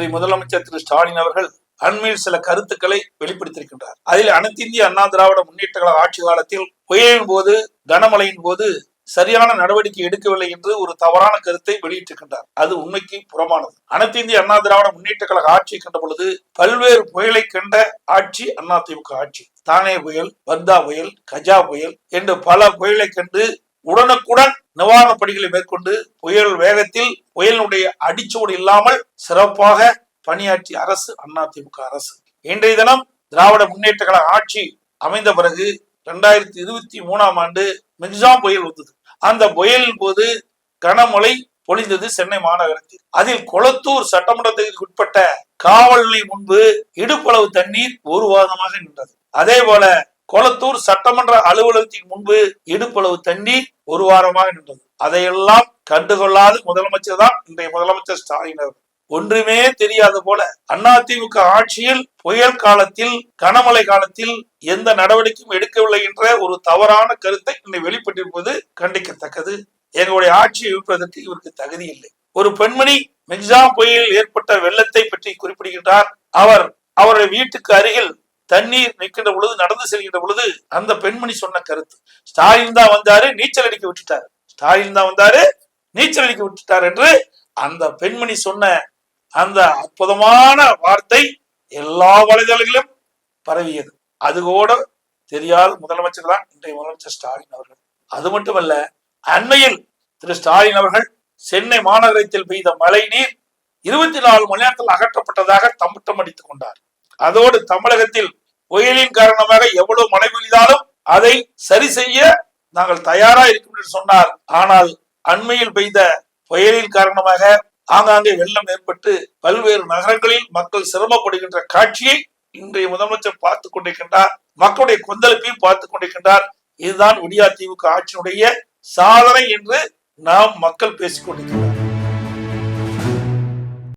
இன்றைய முதலமைச்சர் திரு ஸ்டாலின் அவர்கள் அண்மையில் சில கருத்துக்களை வெளிப்படுத்தியிருக்கின்றார். அதில் அனைத்து இந்திய அண்ணா திராவிட முன்னேற்ற கழக ஆட்சி காலத்தில் புயலின் போது கனமழையின் போது சரியான நடவடிக்கை எடுக்கவில்லை என்று ஒரு தவறான கருத்தை வெளியிட்டிருக்கின்றார். அது உண்மைக்கு புறமானது. அனைத்து இந்திய அண்ணா திராவிட முன்னேற்ற கழக ஆட்சியை கண்ட பொழுது பல்வேறு புயலை கண்ட ஆட்சி அதிமுக ஆட்சி. தானே புயல் வந்தா புயல் கஜா புயல் என்று பல புயலை கண்டு உடனுக்குடன் நிவாரணப் பணிகளை மேற்கொண்டு புயல் வேகத்தில் புயலினுடைய அடிச்சோடு இல்லாமல் சிறப்பாக பணியாற்றிய அரசு அதிமுக அரசு. இன்றைய தினம் திராவிட முன்னேற்ற கழக ஆட்சி அமைந்த பிறகு இரண்டாயிரத்தி இருபத்தி மூணாம் ஆண்டு மிக்ஜாம் புயல் வந்தது. அந்த புயலின் போது கனமழை பொழிந்தது சென்னை மாநகரத்தில். அதில் கொளத்தூர் சட்டமன்ற தொகுதிக்கு உட்பட்ட காவல் முன்பு இடுப்பளவு தண்ணீர் ஒரு வாரமாக நின்றது. அதே போல கொளத்தூர் சட்டமன்ற அலுவலகத்தின் முன்பு இடுப்பளவு தண்ணீர் ஒரு வாரமாக நின்றது. அதையெல்லாம் கண்டுகொள்ளாத முதலமைச்சர் தான் இன்றைய முதலமைச்சர் ஸ்டாலின் அவர்கள். ஒன்றுமே தெரியாத போல அதிமுக ஆட்சியில் புயல் காலத்தில் கனமழை காலத்தில் எந்த நடவடிக்கையும் எடுக்கவில்லை என்ற ஒரு தவறான கருத்தை இன்னை வெளிப்பட்டிருப்பது கண்டிக்கத்தக்கது. எங்களுடைய ஆட்சியை விற்பதற்கு இவருக்கு தகுதி இல்லை. ஒரு பெண்மணி மிக்சாம் புயலில் ஏற்பட்ட வெள்ளத்தை பற்றி குறிப்பிடுகின்றார். அவர் அவருடைய வீட்டுக்கு அருகில் தண்ணீர் நிற்கின்ற பொழுது நடந்து செல்கின்ற பொழுது அந்த பெண்மணி சொன்ன கருத்து. ஸ்டாலின் தான் வந்தாரு நீச்சல் அடிக்க விட்டுட்டாரு. ஸ்டாலின் தான் வந்தாரு நீச்சல் அடிக்க விட்டுட்டார் என்று அந்த பெண்மணி சொன்ன அந்த அற்புதமான வார்த்தை எல்லா வலைதளங்களிலும் பரவியது. அது கூட தெரியாத முதலமைச்சர் தான் இன்றைய முதலமைச்சர் ஸ்டாலின் அவர்கள். அது மட்டுமல்ல அண்மையில் திரு ஸ்டாலின் அவர்கள் சென்னை மாநகரத்தில் பெய்த மழை நீர் இருபத்தி நாலு மணி நேரத்தில் அகற்றப்பட்டதாக தம்பட்டம் அடித்துக் கொண்டார். அதோடு தமிழகத்தில் புயலின் காரணமாக எவ்வளவு மழை பெய்தாலும் அதை சரி செய்ய நாங்கள் தயாரா இருக்கும் என்று சொன்னார். ஆனால் அண்மையில் பெய்த புயலின் காரணமாக ஆங்காங்கே வெள்ளம் ஏற்பட்டு பல்வேறு நகரங்களில் மக்கள் சிரமப்படுகின்ற காட்சியை இன்றைய முதலமைச்சர் பார்த்து கொண்டிருக்கின்றார். மக்களுடைய கொந்தளிப்பையும் பார்த்து கொண்டிருக்கின்றார். இதுதான் ஒடியா தீவுக்கு ஆட்சியினுடைய சாதனை என்று நாம் மக்கள் பேசிக்கொண்டிருக்கிறார்